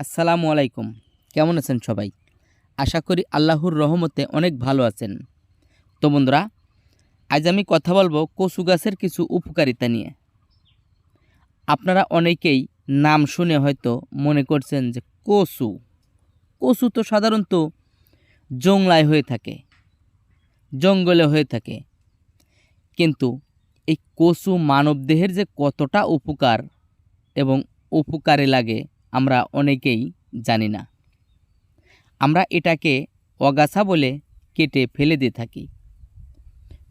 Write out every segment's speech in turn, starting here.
আসসালামু আলাইকুম। কেমন আছেন সবাই? আশা করি আল্লাহর রহমতে অনেক ভালো আছেন। তো বন্ধুরা, আজ আমি কথা বলব কচু গাছের কিছু উপকারিতা নিয়ে। আপনারা অনেকেই নাম শুনে হয়তো মনে করছেন যে কচু। কচু তো সাধারণত জংলায় হয়ে থাকে, জঙ্গলে হয়ে থাকে। কিন্তু এই কচু মানবদেহের যে কতটা উপকার এবং উপকারে লাগে আমরা অনেকেই জানি না। আমরা এটাকে অগাছা বলে কেটে ফেলে দিয়ে থাকি।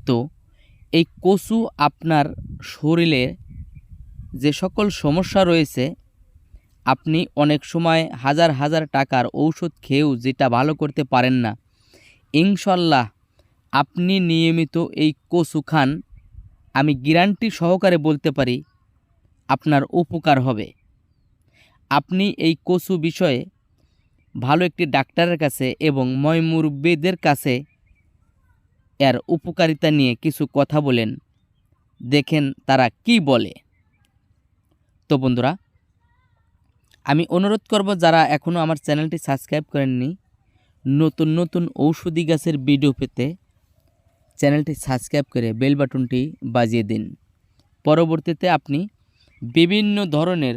তো এই কচু আপনার শরীরে যে সকল সমস্যা রয়েছে, আপনি অনেক সময় হাজার হাজার টাকার ঔষধ খেয়েও যেটা ভালো করতে পারেন না, ইনশাল্লাহ আপনি নিয়মিত এই কচু খান। আমি গ্যারান্টি সহকারে বলতে পারি, আপনার উপকার হবে। আপনি এই কচু বিষয়ে ভালো একটি ডাক্তারের কাছে এবং ময়মুরব্বীদের কাছে এর উপকারিতা নিয়ে কিছু কথা বলেন। দেখেন তারা কি বলে। তো বন্ধুরা, আমি অনুরোধ করব যারা এখনও আমার চ্যানেলটি সাবস্ক্রাইব করেননি, নতুন নতুন ঔষধি গাছের ভিডিও পেতে চ্যানেলটি সাবস্ক্রাইব করে বেল বাটনটি বাজিয়ে দিন। পরবর্তীতে আপনি বিভিন্ন ধরনের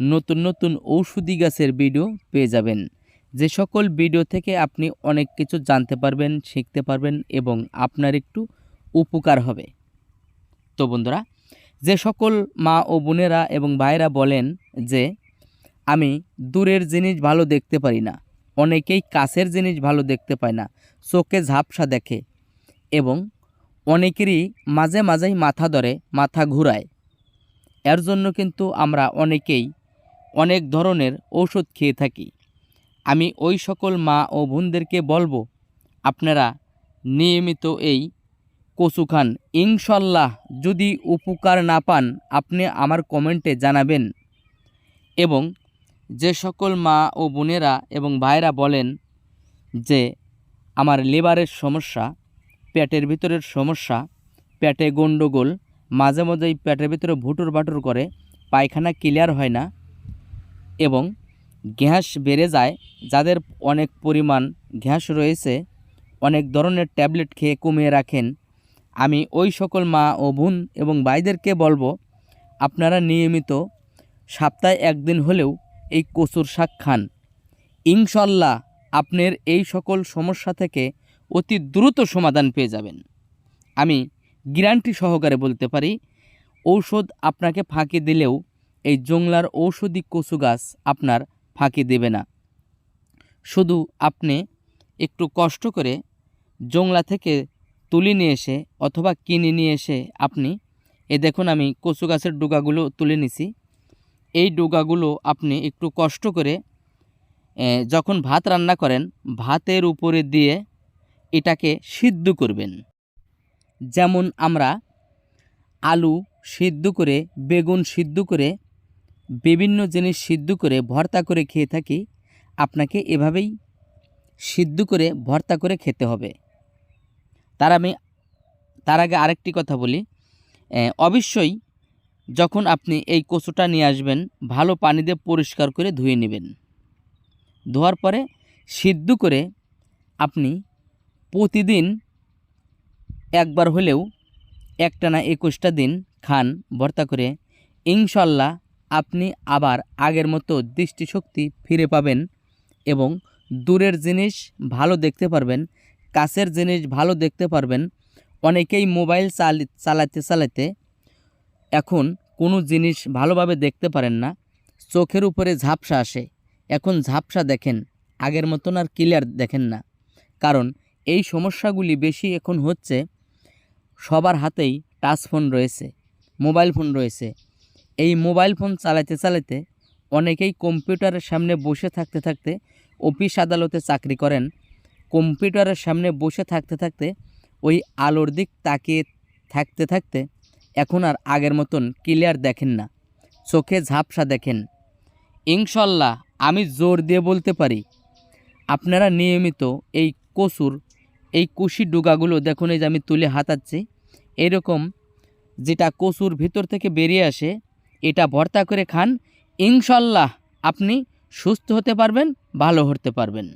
নতুন নতুন ঔষধি গাছের ভিডিও পেয়ে যাবেন। যে সকল ভিডিও থেকে আপনি অনেক কিছু জানতে পারবেন, শিখতে পারবেন এবং আপনার একটু উপকার হবে। তো বন্ধুরা, যে সকল মা ও বোনেরা এবং ভাইরা বলেন যে, আমি দূরের জিনিস ভালো দেখতে পারি না, অনেকেই কাছের জিনিস ভালো দেখতে পায় না, চোখে ঝাপসা দেখে এবং অনেকেরই মাঝে মাঝেই মাথা ধরে, মাথা ঘুরায়। এর জন্য কিন্তু আমরা অনেকেই অনেক ধরনের ঔষধ খেয়ে থাকি। আমি ওই সকল মা ও বোনদেরকে বলব, আপনারা নিয়মিত এই কচু খান। ইনশাল্লাহ যদি উপকার না পান, আপনি আমার কমেন্টে জানাবেন। এবং যে সকল মা ও বোনেরা এবং ভাইরা বলেন যে, আমার লিভারের সমস্যা, পেটের ভিতরের সমস্যা, পেটে গণ্ডগোল, মাঝে মাঝেই পেটের ভিতরে ভুটুর বাটুর করে, পায়খানা ক্লিয়ার হয় না এবং গ্যাস বেড়ে যায়, যাদের অনেক পরিমাণ গ্যাস রয়েছে, অনেক ধরনের ট্যাবলেট খেয়ে কমিয়ে রাখেন। আমি ওই সকল মা ও বোন এবং ভাইদেরকে বলব, আপনারা নিয়মিত সপ্তাহে একদিন হলেও এই কচুর শাক খান। ইনশাল্লাহ আপনার এই সকল সমস্যা থেকে অতি দ্রুত সমাধান পেয়ে যাবেন। আমি গ্যারান্টি সহকারে বলতে পারি, ঔষধ আপনাকে ফাঁকি দিলেও এই জংলার ঔষধি কচু গাছ আপনার ফাঁকি দেবে না। শুধু আপনি একটু কষ্ট করে জংলা থেকে তুলে নিয়ে এসে অথবা কিনে নিয়ে এসে আপনি, এ দেখুন আমি কচু গাছের ডুগাগুলো তুলে নিছি। এই ডুগাগুলো আপনি একটু কষ্ট করে যখন ভাত রান্না করেন, ভাতের উপরে দিয়ে এটাকে সিদ্ধ করবেন। যেমন আমরা আলু সিদ্ধ করে, বেগুন সিদ্ধ করে বিভিন্ন জিনিস সিদ্ধ করে ভর্তা করে খেয়ে থাকি, আপনাকে এভাবেই সিদ্ধ করে ভর্তা করে খেতে হবে। তার আমি, তার আগে আরেকটি কথা বলি। অবশ্যই যখন আপনি এই কচুটা নিয়ে আসবেন, ভালো পানি দিয়ে পরিষ্কার করে ধুয়ে নেবেন। ধোয়ার পরে সিদ্ধ করে আপনি প্রতিদিন একবার হলেও একটানা একুশটা দিন খান ভর্তা করে। ইনশাল্লাহ আপনি আবার আগের মতো দৃষ্টিশক্তি ফিরে পাবেন এবং দূরের জিনিস ভালো দেখতে পারবেন, কাছের জিনিস ভালো দেখতে পারবেন। অনেকেই মোবাইল চালি চালাতে চালাতে এখন কোনো জিনিস ভালোভাবে দেখতে পারেন না। চোখের উপরে ঝাপসা আসে। এখন ঝাপসা দেখেন, আগের মতন আর ক্লিয়ার দেখেন না। কারণ এই সমস্যাগুলি বেশি এখন হচ্ছে সবার হাতেই টাচ ফোন রয়েছে, মোবাইল ফোন রয়েছে। এই মোবাইল ফোন চালাতে চালাতে অনেকেই কম্পিউটারের সামনে বসে থাকতে থাকতে অফিস আদালতে চাকরি করেন। কম্পিউটারের সামনে বসে থাকতে থাকতে ওই আলোর দিক তাকিয়ে থাকতে থাকতে এখন আর আগের মতন ক্লিয়ার দেখেন না, চোখে ঝাপসা দেখেন। ইনশাল্লাহ আমি জোর দিয়ে বলতে পারি, আপনারা নিয়মিত এই কচুর এই কুশি ডুগাগুলো দেখুন, এই যে আমি তুলে হাতাচ্ছি এরকম যেটা কচুর ভিতর থেকে বেরিয়ে আসে এটা ভর্তা করে খান। ইনশাল্লাহ আপনি সুস্থ হতে পারবেন ভালো হতে পারবেন।